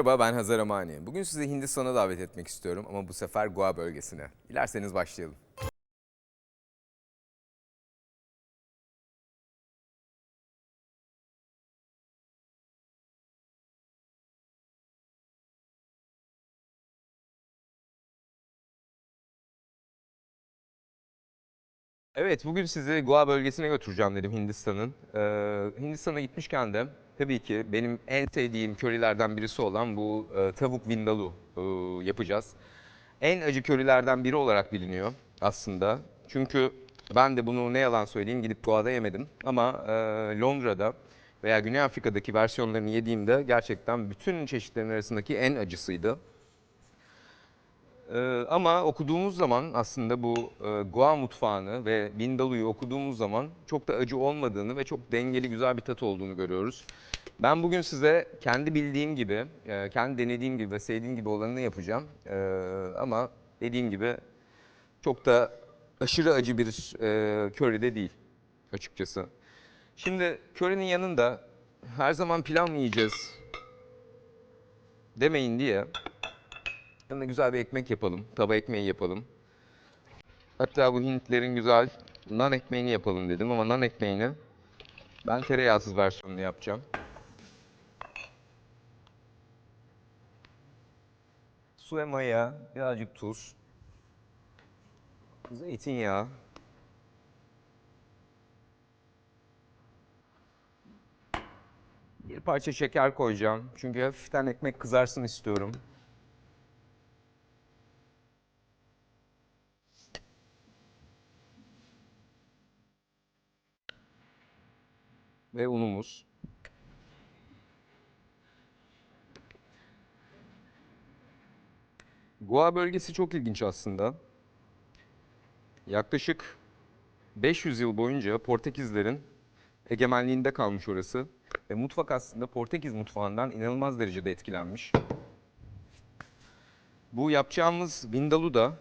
Merhaba ben Hazar Amani. Bugün sizi Hindistan'a davet etmek istiyorum ama bu sefer Goa bölgesine. Dilerseniz başlayalım. Evet, bugün sizi Goa bölgesine götüreceğim dedim Hindistan'ın. Ee, Hindistan'a gitmişken de tabii ki benim en sevdiğim körilerden birisi olan bu e, tavuk vindaloo e, yapacağız. En acı körilerden biri olarak biliniyor aslında. Çünkü ben de bunu ne yalan söyleyeyim gidip Goa'da yemedim. Ama e, Londra'da veya Güney Afrika'daki versiyonlarını yediğimde gerçekten bütün çeşitlerin arasındaki en acısıydı. Ee, ama okuduğumuz zaman aslında bu e, Goa mutfağını ve Vindaloo'yu okuduğumuz zaman çok da acı olmadığını ve çok dengeli güzel bir tat olduğunu görüyoruz. Ben bugün size kendi bildiğim gibi, e, kendi denediğim gibi ve sevdiğim gibi olanını yapacağım. Ee, ama dediğim gibi çok da aşırı acı bir e, köri de değil açıkçası. Şimdi körinin yanında her zaman pilav mı yiyeceğiz demeyin diye Yanına güzel bir ekmek yapalım. Tava ekmeği yapalım. Hatta bu Hintlerin güzel nan ekmeğini yapalım dedim ama nan ekmeğini ben tereyağsız versiyonunu yapacağım. Su ve maya, birazcık tuz, zeytinyağı, bir parça şeker koyacağım. Çünkü hafiften ekmek kızarsın istiyorum. Ve unumuz. Goa bölgesi çok ilginç aslında. Yaklaşık 500 yıl boyunca Portekizlerin egemenliğinde kalmış orası. Ve mutfak aslında Portekiz mutfağından inanılmaz derecede etkilenmiş. Bu yapacağımız vindaloo da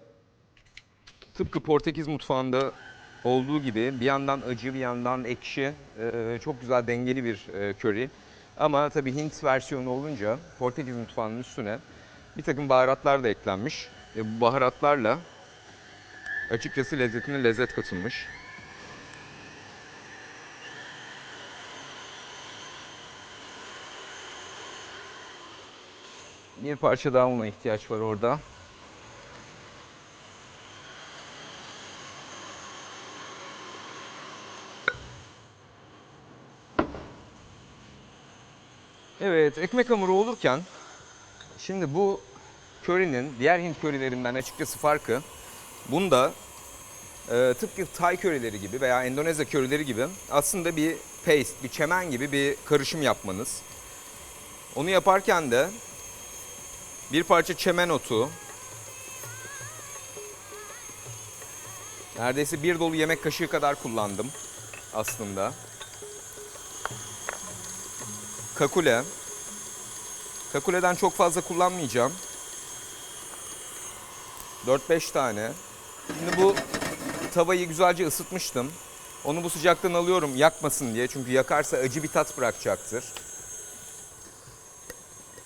tıpkı Portekiz mutfağında olduğu gibi bir yandan acı bir yandan ekşi e, çok güzel dengeli bir e, köri. Ama tabii Hint versiyonu olunca Portekiz mutfağının üstüne bir takım baharatlar da eklenmiş. Ve bu baharatlarla açıkçası lezzetine lezzet katılmış. Bir parça daha una ihtiyaç var orada. Evet, ekmek hamuru olurken şimdi bu körinin diğer Hint körilerinden açıkçası farkı bunda e, tıpkı Tay körileri gibi veya Endonezya körileri gibi aslında bir paste, bir çemen gibi bir karışım yapmanız. Onu yaparken de bir parça çemen otu, neredeyse bir dolu yemek kaşığı kadar kullandım aslında. Kakule. Kakule'den çok fazla kullanmayacağım. 4-5 tane. Şimdi bu tavayı güzelce ısıtmıştım. Onu bu sıcaktan alıyorum yakmasın diye. Çünkü yakarsa acı bir tat bırakacaktır.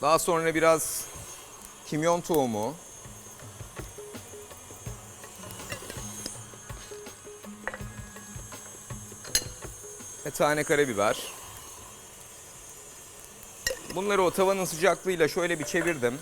Daha sonra biraz kimyon tohumu. Ve tane karabiber. Bunları o tavanın sıcaklığıyla şöyle bir çevirdim.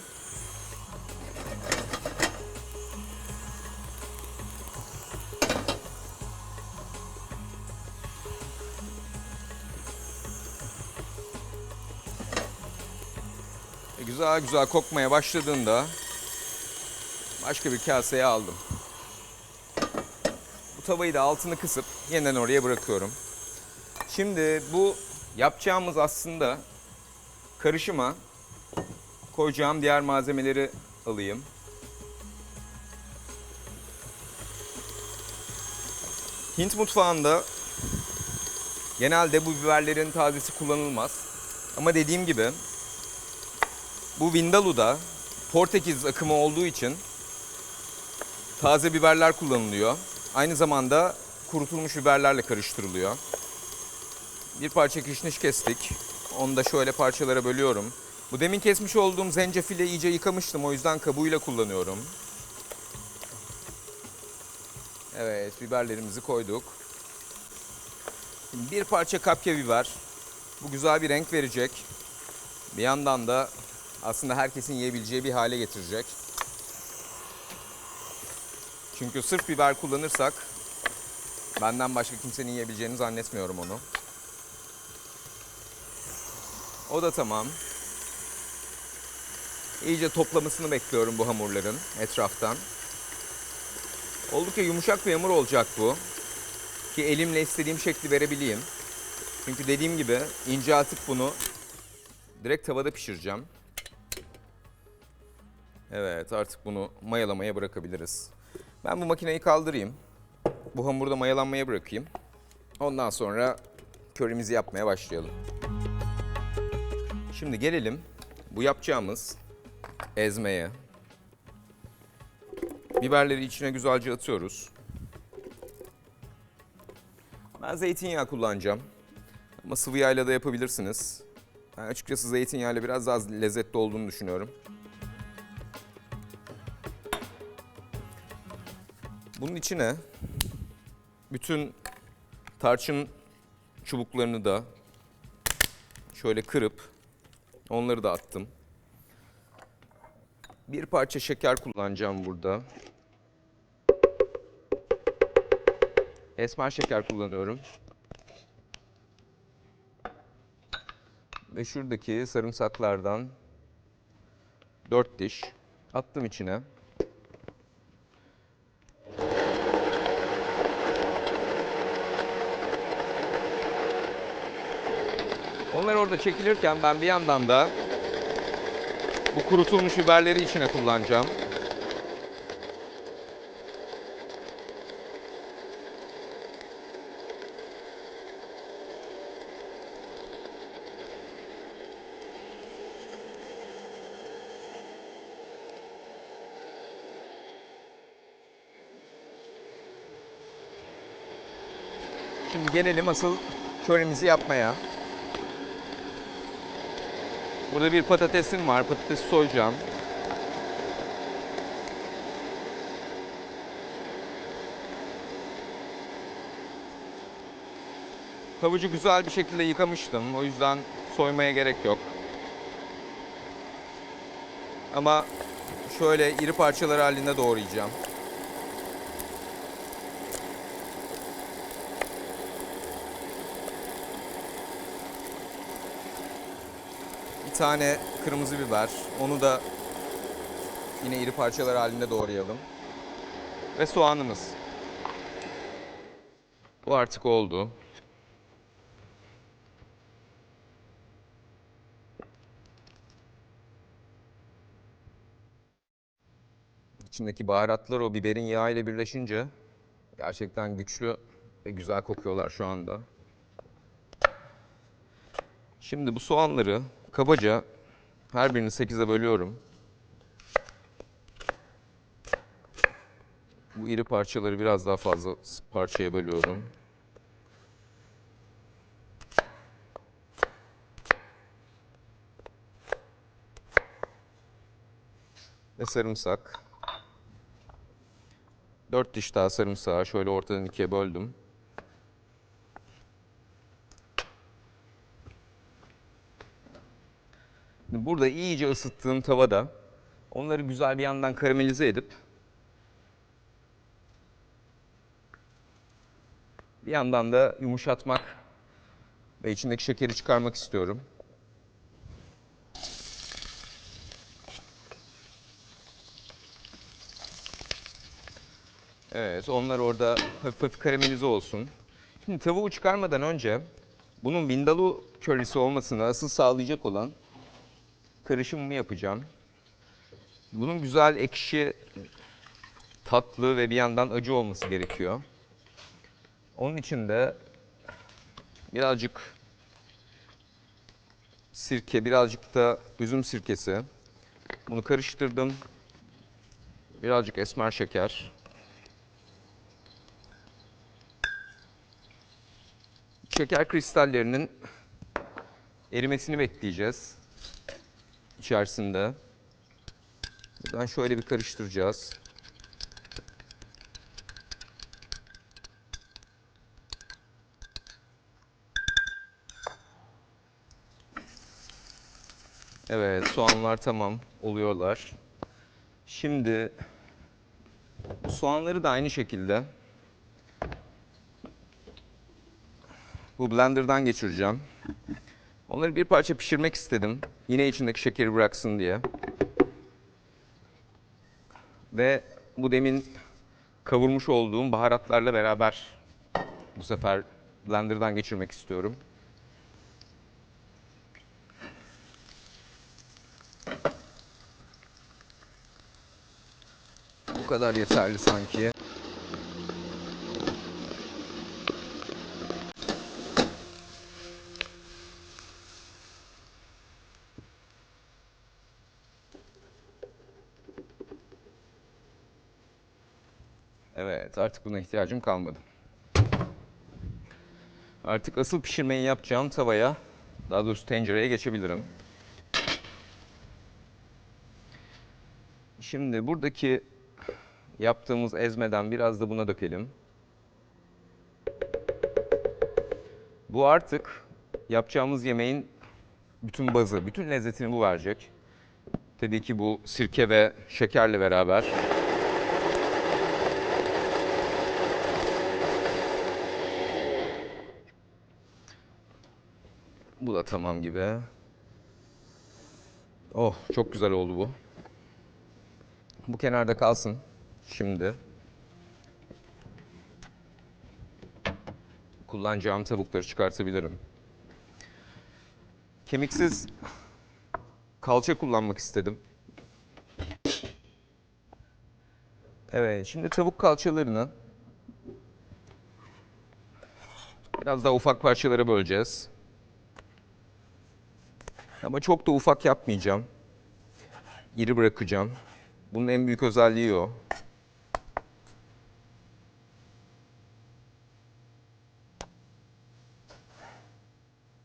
E, Güzel güzel kokmaya başladığında başka bir kaseye aldım. Bu tavayı da altını kısıp yeniden oraya bırakıyorum. Şimdi bu yapacağımız aslında karışıma koyacağım diğer malzemeleri alayım. Hint mutfağında genelde bu biberlerin tazesi kullanılmaz. Ama dediğim gibi bu Vindaloo'da Portekiz akımı olduğu için taze biberler kullanılıyor. Aynı zamanda kurutulmuş biberlerle karıştırılıyor. Bir parça kişniş kestik. Onu da şöyle parçalara bölüyorum. Bu demin kesmiş olduğum zencefili iyice yıkamıştım. O yüzden kabuğuyla kullanıyorum. Evet, biberlerimizi koyduk. Bir parça kapya biber. Bu güzel bir renk verecek. Bir yandan da aslında herkesin yiyebileceği bir hale getirecek. Çünkü sırf biber kullanırsak benden başka kimsenin yiyebileceğini zannetmiyorum onu. O da tamam. İyice toplamasını bekliyorum bu hamurların etraftan. Oldukça yumuşak bir hamur olacak bu. Ki elimle istediğim şekli verebileyim. Çünkü dediğim gibi inceltip bunu direkt tavada pişireceğim. Evet artık bunu mayalamaya bırakabiliriz. Ben bu makineyi kaldırayım. Bu hamuru da mayalanmaya bırakayım. Ondan sonra körimizi yapmaya başlayalım. Şimdi gelelim bu yapacağımız ezmeye. Biberleri içine güzelce atıyoruz. Ben zeytinyağı kullanacağım. Ama sıvı yağıyla da yapabilirsiniz. Ben açıkçası zeytinyağıyla biraz daha lezzetli olduğunu düşünüyorum. Bunun içine bütün tarçın çubuklarını da şöyle kırıp onları da attım. Bir parça şeker kullanacağım burada. Esmer şeker kullanıyorum. Ve şuradaki sarımsaklardan 4 diş attım içine. Onlar orada çekilirken ben bir yandan da bu kurutulmuş biberleri içine kullanacağım. Şimdi gelelim asıl köremizi yapmaya. Burada bir patatesim var. Patatesi soyacağım. Havucu güzel bir şekilde yıkamıştım. O yüzden soymaya gerek yok. Ama şöyle iri parçalar halinde doğrayacağım. Bir tane kırmızı biber. Onu da yine iri parçalar halinde doğrayalım. Ve soğanımız. Bu artık oldu. İçindeki baharatlar o biberin yağı ile birleşince gerçekten güçlü ve güzel kokuyorlar şu anda. Şimdi bu soğanları kabaca her birini 8'e bölüyorum. Bu iri parçaları biraz daha fazla parçaya bölüyorum. Ve sarımsak. 4 diş daha sarımsağı şöyle ortadan ikiye böldüm. Burada iyice ısıttığım tavada onları güzel bir yandan karamelize edip bir yandan da yumuşatmak ve içindeki şekeri çıkarmak istiyorum. Evet, onlar orada hafif hafif karamelize olsun. Şimdi tavuğu çıkarmadan önce bunun vindaloo körisi olmasını asıl sağlayacak olan karışımımı yapacağım. Bunun güzel ekşi, tatlı ve bir yandan acı olması gerekiyor. Onun için de birazcık sirke, birazcık da üzüm sirkesi. Bunu karıştırdım. Birazcık esmer şeker. Şeker kristallerinin erimesini bekleyeceğiz. İçerisinde. Buradan şöyle bir karıştıracağız. Evet, soğanlar tamam oluyorlar. Şimdi soğanları da aynı şekilde bu blenderdan geçireceğim. Onları bir parça pişirmek istedim. Yine içindeki şekeri bıraksın diye. Ve bu demin kavurmuş olduğum baharatlarla beraber bu sefer blenderdan geçirmek istiyorum. Bu kadar yeterli sanki. Evet, artık buna ihtiyacım kalmadı. Artık asıl pişirmeyi yapacağım tavaya, daha doğrusu tencereye geçebilirim. Şimdi buradaki yaptığımız ezmeden biraz da buna dökelim. Bu artık yapacağımız yemeğin bütün bazı, bütün lezzetini bu verecek. Tabii ki bu sirke ve şekerle beraber. Da tamam gibi. Oh, çok güzel oldu bu. Bu kenarda kalsın şimdi. Kullanacağım tavukları çıkartabilirim. Kemiksiz kalça kullanmak istedim. Evet, şimdi tavuk kalçalarını biraz daha ufak parçalara böleceğiz. Ama çok da ufak yapmayacağım. İri bırakacağım. Bunun en büyük özelliği o.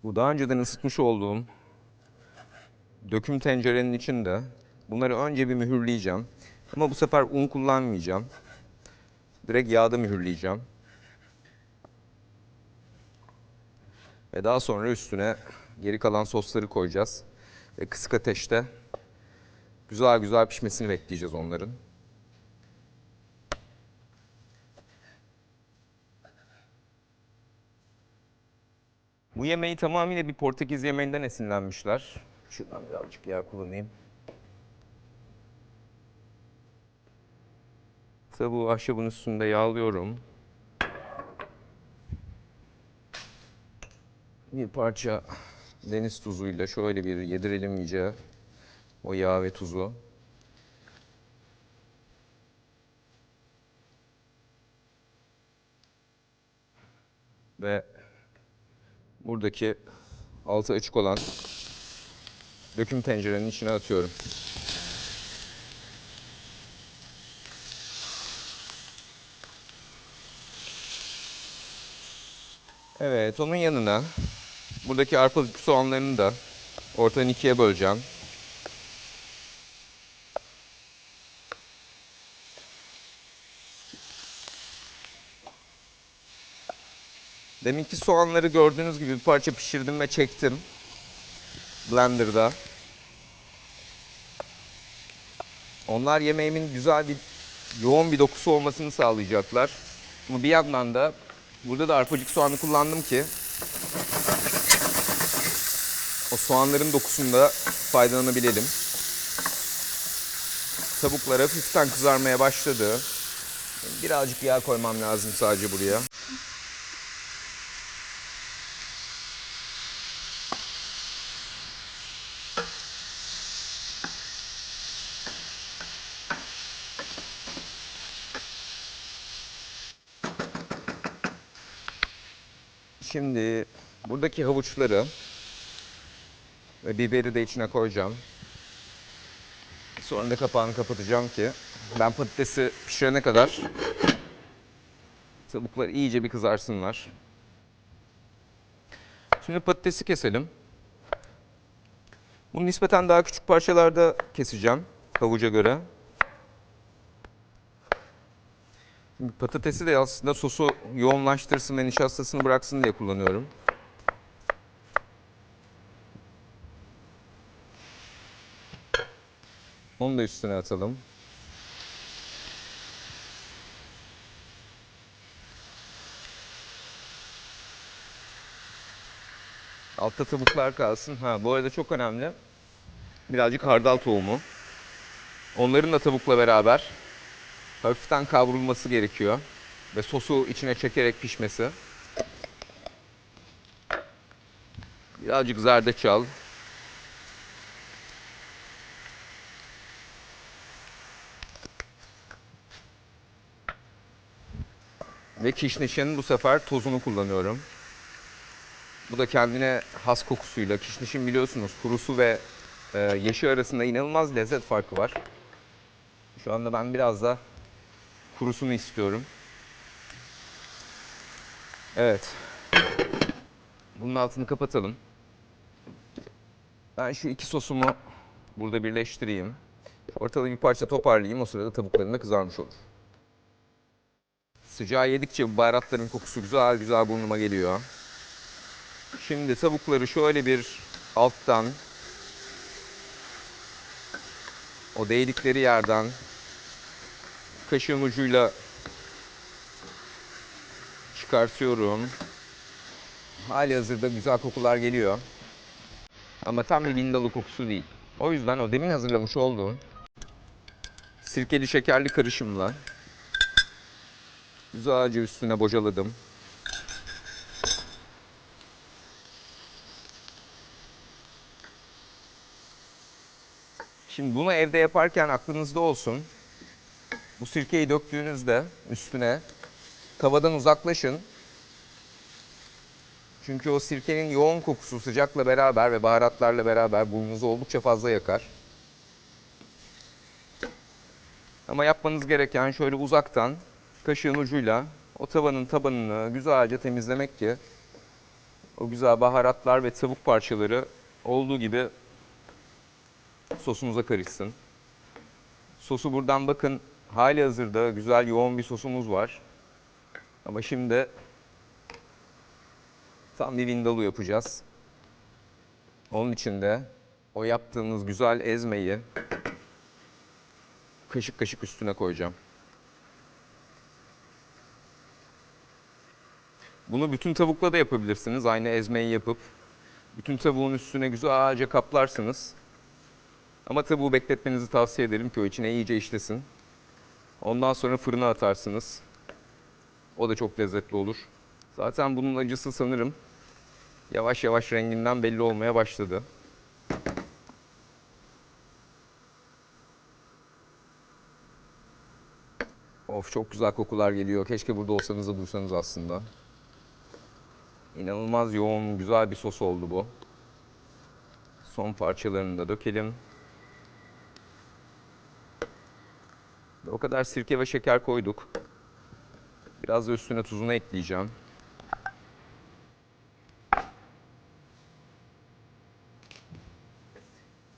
Bu daha önceden ısıtmış olduğum döküm tencerenin içinde bunları önce bir mühürleyeceğim. Ama bu sefer un kullanmayacağım. Direkt yağda mühürleyeceğim. Ve daha sonra üstüne geri kalan sosları koyacağız. Ve kısık ateşte güzel güzel pişmesini bekleyeceğiz onların. Bu yemeği tamamıyla bir Portekiz yemeğinden esinlenmişler. Şuradan birazcık yağ kullanayım. Tavuğu ahşabın üstünde yağlıyorum. Bir parça deniz tuzuyla şöyle bir yedirelim iyice o yağ ve tuzu. Ve buradaki altı açık olan döküm tencerenin içine atıyorum. Evet, onun yanına buradaki arpalık soğanlarını da ortadan ikiye böleceğim. Deminki soğanları gördüğünüz gibi bir parça pişirdim ve çektim. Blender'da. Onlar yemeğimin güzel bir yoğun bir dokusu olmasını sağlayacaklar. Ama bir yandan da burada da arpacık soğanı kullandım ki o soğanların dokusunda faydalanabilelim. Tavuklar hafiften kızarmaya başladı. Birazcık yağ koymam lazım sadece buraya. Şimdi buradaki havuçları biberi de içine koyacağım. Sonra da kapağını kapatacağım ki ben patatesi pişirene kadar tavuklar iyice bir kızarsınlar. Şimdi patatesi keselim. Bunu nispeten daha küçük parçalarda keseceğim havuca göre. Şimdi patatesi de aslında sosu yoğunlaştırsın ve nişastasını bıraksın diye kullanıyorum. Onu da üstüne atalım. Altta tavuklar kalsın. Ha bu arada çok önemli. Birazcık hardal tohumu. Onların da tavukla beraber hafiften kavrulması gerekiyor. Ve sosu içine çekerek pişmesi. Birazcık zerdeçal. Ve kişnişin bu sefer tozunu kullanıyorum. Bu da kendine has kokusuyla. Kişnişin biliyorsunuz kurusu ve e, yaşı arasında inanılmaz lezzet farkı var. Şu anda ben biraz da kurusunu istiyorum. Evet. Bunun altını kapatalım. Ben şu iki sosumu burada birleştireyim. Ortalığı bir parça toparlayayım. O sırada tavukların da kızarmış olur. Sıcağı yedikçe bu baharatların kokusu güzel güzel burnuma geliyor. Şimdi tavukları şöyle bir alttan o değdikleri yerden kaşığın ucuyla çıkartıyorum. Hali hazırda güzel kokular geliyor. Ama tam bir vindalı kokusu değil. O yüzden o demin hazırlamış olduğum sirkeli şekerli karışımla güzelce üstüne bocaladım. Şimdi bunu evde yaparken aklınızda olsun. Bu sirkeyi döktüğünüzde üstüne tavadan uzaklaşın. Çünkü o sirkenin yoğun kokusu sıcakla beraber ve baharatlarla beraber burnunuzu oldukça fazla yakar. Ama yapmanız gereken şöyle uzaktan kaşığın ucuyla o tavanın tabanını güzelce temizlemek ki o güzel baharatlar ve tavuk parçaları olduğu gibi sosunuza karışsın. Sosu buradan bakın hali hazırda güzel yoğun bir sosumuz var. Ama şimdi tam bir vindaloo yapacağız. Onun için de o yaptığımız güzel ezmeyi kaşık kaşık üstüne koyacağım. Bunu bütün tavukla da yapabilirsiniz. Aynı ezmeyi yapıp bütün tavuğun üstüne güzelce kaplarsınız. Ama tavuğu bekletmenizi tavsiye ederim ki o içine iyice işlesin. Ondan sonra fırına atarsınız. O da çok lezzetli olur. Zaten bunun acısı sanırım yavaş yavaş renginden belli olmaya başladı. Of çok güzel kokular geliyor. Keşke burada olsanız da duysanız aslında. İnanılmaz yoğun, güzel bir sos oldu bu. Son parçalarını da dökelim. O kadar sirke ve şeker koyduk. Biraz da üstüne tuzunu ekleyeceğim.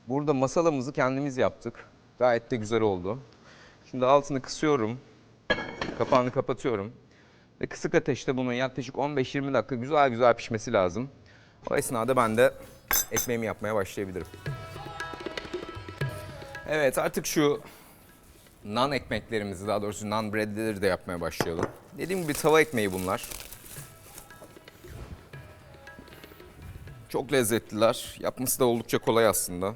Burada masalamızı kendimiz yaptık. Gayet de güzel oldu. Şimdi altını kısıyorum. Kapağını kapatıyorum. Ve kısık ateşte bunun yaklaşık 15-20 dakika güzel güzel pişmesi lazım. O esnada ben de ekmeğimi yapmaya başlayabilirim. Evet artık şu nan ekmeklerimizi daha doğrusu nan breadleri de yapmaya başlayalım. Dediğim gibi tava ekmeği bunlar. Çok lezzetliler. Yapması da oldukça kolay aslında.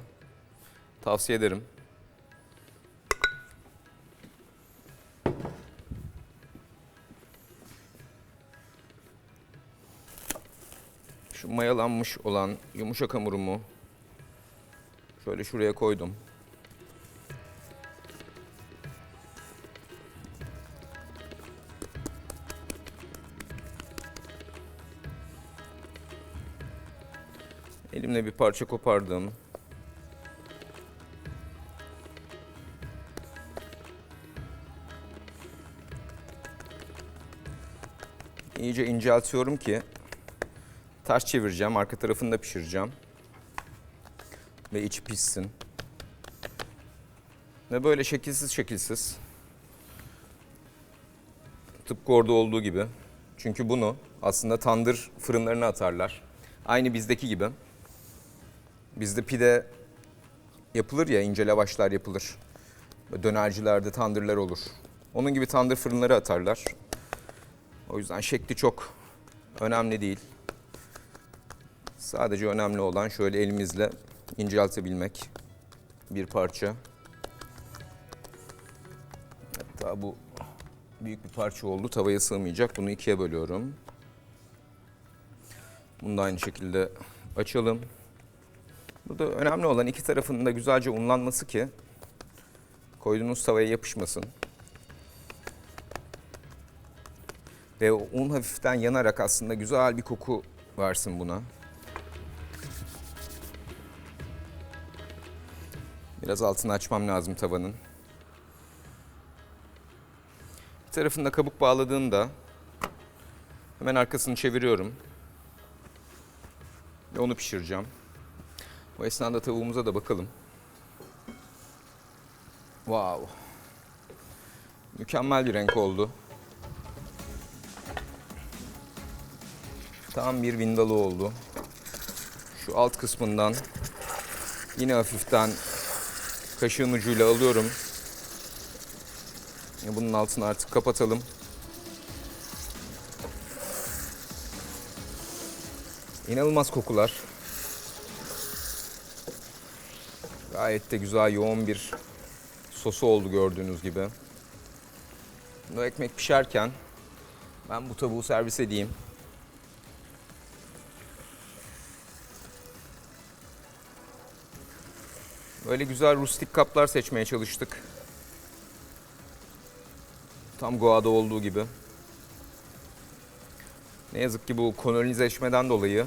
Tavsiye ederim. Mayalanmış olan yumuşak hamurumu şöyle şuraya koydum. Elimle bir parça kopardım. İyice inceltiyorum ki ters çevireceğim, arka tarafını da pişireceğim. Ve içi pişsin. Ve böyle şekilsiz şekilsiz. Tıpkı orada olduğu gibi. Çünkü bunu aslında tandır fırınlarına atarlar. Aynı bizdeki gibi. Bizde pide yapılır ya, ince lavaşlar yapılır. Dönercilerde tandırlar olur. Onun gibi tandır fırınları atarlar. O yüzden şekli çok önemli değil. Sadece önemli olan şöyle elimizle inceltebilmek bir parça. Hatta bu büyük bir parça oldu. Tavaya sığmayacak. Bunu ikiye bölüyorum. Bunu da aynı şekilde açalım. Burada önemli olan iki tarafının da güzelce unlanması ki koyduğunuz tavaya yapışmasın. Ve un hafiften yanarak aslında güzel bir koku versin buna. Biraz altını açmam lazım tavanın. Bir tarafında kabuk bağladığında hemen arkasını çeviriyorum. Ve onu pişireceğim. O esnada tavuğumuza da bakalım. Wow. Mükemmel bir renk oldu. Tam bir vindalı oldu. Şu alt kısmından yine hafiften kaşığın ucuyla alıyorum. Bunun altını artık kapatalım. İnanılmaz kokular. Gayet de güzel yoğun bir sosu oldu gördüğünüz gibi. Bu ekmek pişerken ben bu tavuğu servis edeyim. Böyle güzel rustik kaplar seçmeye çalıştık. Tam Goa'da olduğu gibi. Ne yazık ki bu kolonizeşmeden dolayı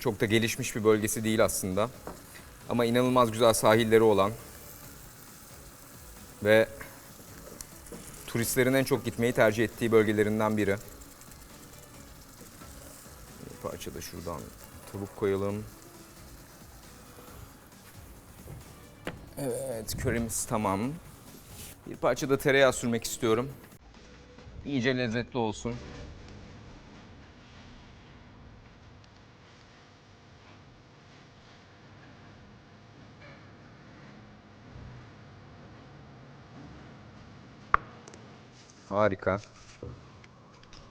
çok da gelişmiş bir bölgesi değil aslında. Ama inanılmaz güzel sahilleri olan ve turistlerin en çok gitmeyi tercih ettiği bölgelerinden biri. Bir parça da şuradan tavuk koyalım. Evet, köremiz tamam. Bir parça da tereyağı sürmek istiyorum. İyice lezzetli olsun. Harika.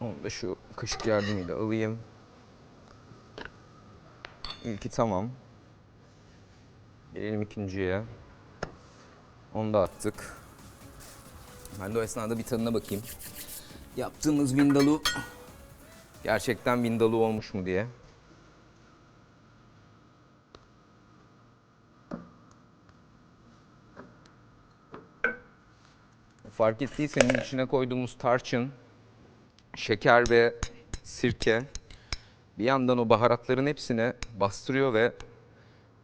Onu da şu kaşık yardımıyla alayım. İlki tamam. Gelelim ikinciye. Onu da attık. Ben de o esnada bir tadına bakayım. Yaptığımız vindalu gerçekten vindalu olmuş mu diye. Fark ettiyseniz içine koyduğumuz tarçın, şeker ve sirke bir yandan o baharatların hepsine bastırıyor ve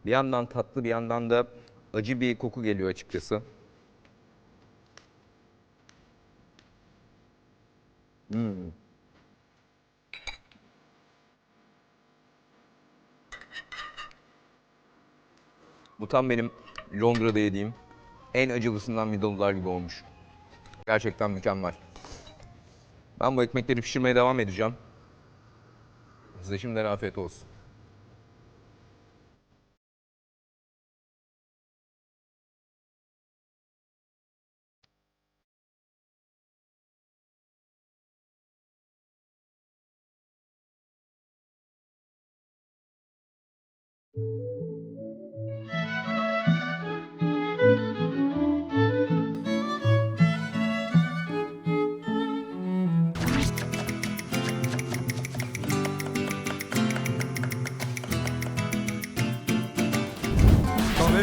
bir yandan tatlı bir yandan da acı bir koku geliyor açıkçası. Hmm. Bu tam benim Londra'da yediğim en acılısından vindallar gibi olmuş. Gerçekten mükemmel. Ben bu ekmekleri pişirmeye devam edeceğim. Size şimdiden afiyet olsun.